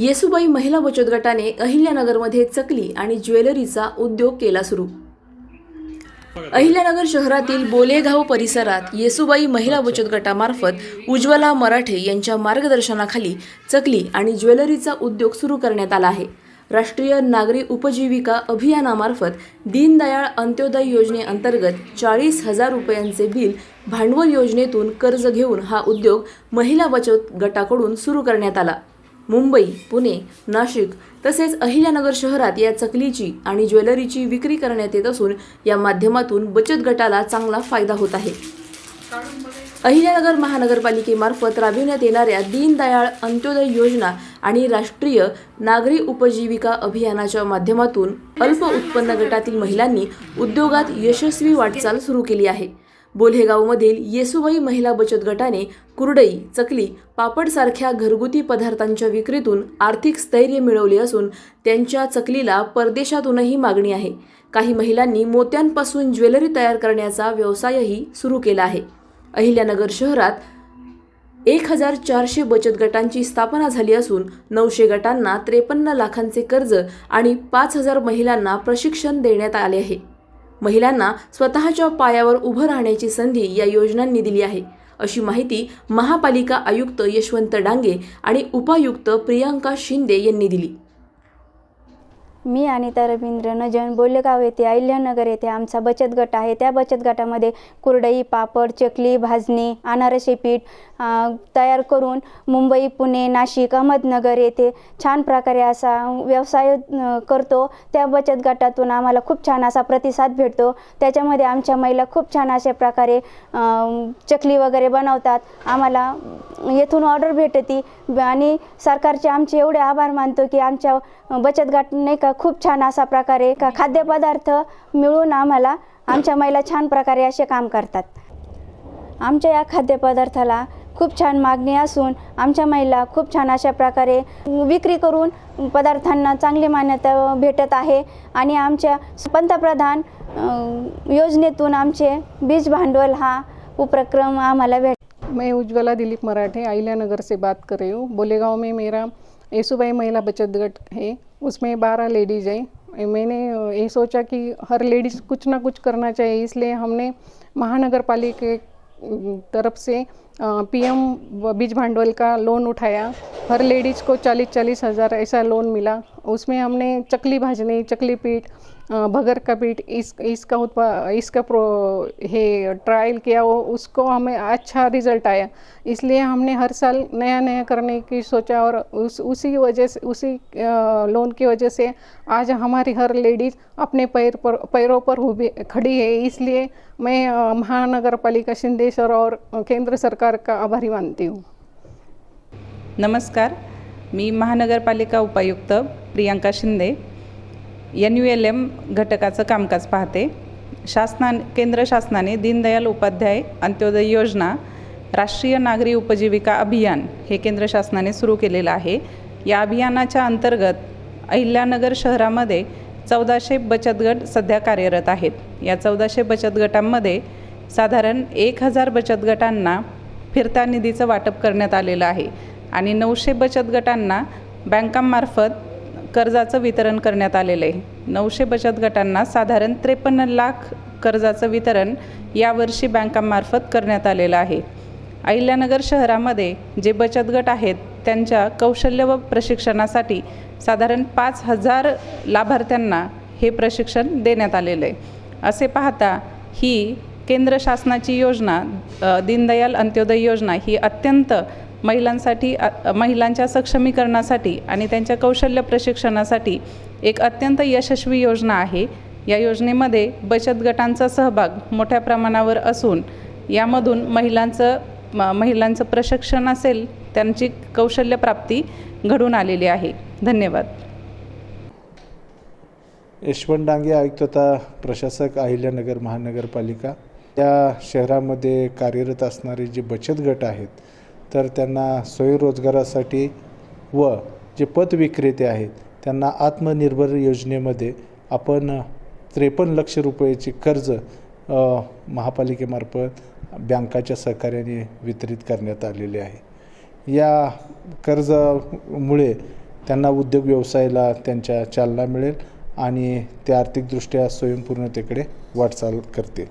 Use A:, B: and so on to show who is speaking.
A: येसुबाई महिला बचत गटाने अहिल्यानगरमध्ये चकली आणि ज्वेलरीचा उद्योग केला सुरू. अहिल्यानगर शहरातील बोलेगाव परिसरात येसुबाई महिला बचत गटामार्फत उज्ज्वला मराठे यांच्या मार्गदर्शनाखाली चकली आणि ज्वेलरीचा उद्योग सुरू करण्यात आला आहे. राष्ट्रीय नागरी उपजीविका अभियानामार्फत दीनदयाळ अंत्योदय योजनेअंतर्गत चाळीस हजार रुपयांचे बिल भांडवल योजनेतून कर्ज घेऊन हा उद्योग महिला बचत गटाकडून सुरू करण्यात आला. मुंबई पुणे नाशिक तसेच अहिल्यानगर शहरात या चकलीची आणि ज्वेलरीची विक्री करण्यात येत असून या माध्यमातून बचत गटाला चांगला फायदा होत आहे. अहिल्यानगर महानगरपालिकेमार्फत राबविण्यात येणाऱ्या दीनदयाळ अंत्योदय योजना आणि राष्ट्रीय नागरी उपजीविका अभियानाच्या माध्यमातून अल्प उत्पन्न गटातील महिलांनी उद्योगात यशस्वी वाटचाल सुरू केली आहे. बोल्हेगावमधील येसुबाई महिला बचत गटाने कुरडई चकली पापडसारख्या घरगुती पदार्थांच्या विक्रीतून आर्थिक स्थैर्य मिळवले असून त्यांच्या चकलीला परदेशातूनही मागणी आहे. काही महिलांनी मोत्यांपासून ज्वेलरी तयार करण्याचा व्यवसायही सुरू केला आहे. अहिल्यानगर शहरात एक हजार चारशे बचत गटांची स्थापना झाली असून नऊशे गटांना त्रेपन्न लाखांचे कर्ज आणि पाच हजार महिलांना प्रशिक्षण देण्यात आले आहे. महिलांना स्वतःच्या पायावर उभं राहण्याची संधी या योजनांनी दिली आहे. अशी माहिती महापालिका आयुक्त यशवंत डांगे आणि उपायुक्त प्रियांका शिंदे यांनी दिली.
B: मी अनिता रवींद्र नजन बोलेगाव येथे अहिल्यानगर येथे आमचा बचत गट आहे त्या बचत गटामध्ये कुरडई पापड चकली भाजणी अनारसे पीठ तयार करून मुंबई पुणे नाशिक अहमदनगर येथे छान प्रकारे असा व्यवसाय करतो. त्या बचत गटातून आम्हाला खूप छान असा प्रतिसाद भेटतो. त्याच्यामध्ये आमच्या महिला खूप छान अशा प्रकारे चकली वगैरे बनवतात. आम्हाला येथून ऑर्डर भेटती आणि सरकारचे आमचे एवढे आभार मानतो की आमच्या बचत गट नाही का? खूप छान असा प्रकारे का खाद्यपदार्थ मिळून आम्हाला आमच्या महिला छान प्रकारे असे काम करतात. आमच्या या खाद्यपदार्थाला खूप छान मागणी असून आमच्या महिला खूप छान अशा प्रकारे विक्री करून पदार्थांना चांगली मान्यता भेटत आहे आणि आमच्या पंतप्रधान योजनेतून आमचे बीज भांडवल हा उपक्रम आम्हाला भेट
C: मैं उज्ज्वला दिलीप मराठे अहिल्या नगर से बात कर रही हूँ। बोलेगांव में मेरा येसुबाई महिला बचत गट है, उसमें बारह लेडीज़ हैं। मैंने ये सोचा कि हर लेडीज़ कुछ ना कुछ करना चाहिए, इसलिए हमने महानगर पालिका तरफ़ से पीएम बीज भांडवल का लोन उठाया। हर लेडीज़ को चालीस चालीस हज़ार ऐसा लोन मिला। उसमें हमने चकली भाजनी, चकली पीठ भगर का पीठ इस इसका उत्पा इसका प्रो है ट्रायल किया। वो उसको हमें अच्छा रिज़ल्ट आया। इसलिए हमने हर साल नया नया करने की सोचा और उस उसी वजह से उसी लोन की वजह से आज हमारी हर लेडीज़ अपने पैर पर पैरों पर खड़ी है। इसलिए मैं महानगर पालिका सिंधेश्वर और केंद्र सरकार का आभारी मानती हूँ. हो.
D: नमस्कार मी महानगरपालिका उपायुक्त Priyanka Shinde. N U L M घटकाचं कामकाज पाहते. शासना केंद्र शासनाने दीनदयाल उपाध्याय अंत्योदय योजना राष्ट्रीय नागरी उपजीविका अभियान हे केंद्र शासनाने सुरू केलेलं आहे. या अभियानाच्या अंतर्गत अहिल्यानगर शहरामध्ये चौदाशे बचत गट सध्या कार्यरत आहेत. या चौदाशे बचत गटांमध्ये साधारण एक हजार बचत गटांना फिरत्या निधीचं वाटप करण्यात आलेलं आहे. आणि नऊशे बचत गटांना बँकांमार्फत कर्जाचं वितरण करण्यात आलेलं आहे. नऊशे बचत गटांना साधारण त्रेपन्न लाख कर्जाचं वितरण यावर्षी बँकांमार्फत करण्यात आलेलं आहे. अहिल्यानगर शहरामध्ये जे बचत गट आहेत त्यांच्या कौशल्य व प्रशिक्षणासाठी साधारण पाच हजार लाभार्थ्यांना हे प्रशिक्षण देण्यात आलेलं आहे. असे पाहता ही केंद्र शासनाची योजना दीनदयाल अंत्योदय योजना ही अत्यंत महिलांसाठी महिलांच्या सक्षमीकरणासाठी आणि त्यांच्या कौशल्य प्रशिक्षणासाठी एक अत्यंत यशस्वी योजना आहे. या योजनेमध्ये बचत गटांचा सहभाग मोठ्या प्रमाणावर असून यामधून महिलांचं म- महिलांचं प्रशिक्षण असेल त्यांची कौशल्यप्राप्ती घडून आलेली आहे. धन्यवाद.
E: यशवंत डांगे आयुक्त तथा प्रशासक अहिल्यानगर महानगरपालिका. त्या शहरामध्ये कार्यरत असणारे जे बचत गट आहेत तर त्यांना स्वयंरोजगारासाठी व जे पत विक्रेते आहेत त्यांना आत्मनिर्भर योजनेमध्ये आपण त्रेपन्न लक्ष रुपयाचे कर्ज महापालिकेमार्फत बँकाच्या सहकार्याने वितरित करण्यात आलेले आहे. या कर्जामुळे त्यांना उद्योग व्यवसायाला त्यांच्या चालना मिळेल आणि ते आर्थिकदृष्ट्या स्वयंपूर्णतेकडे वाटचाल करतील.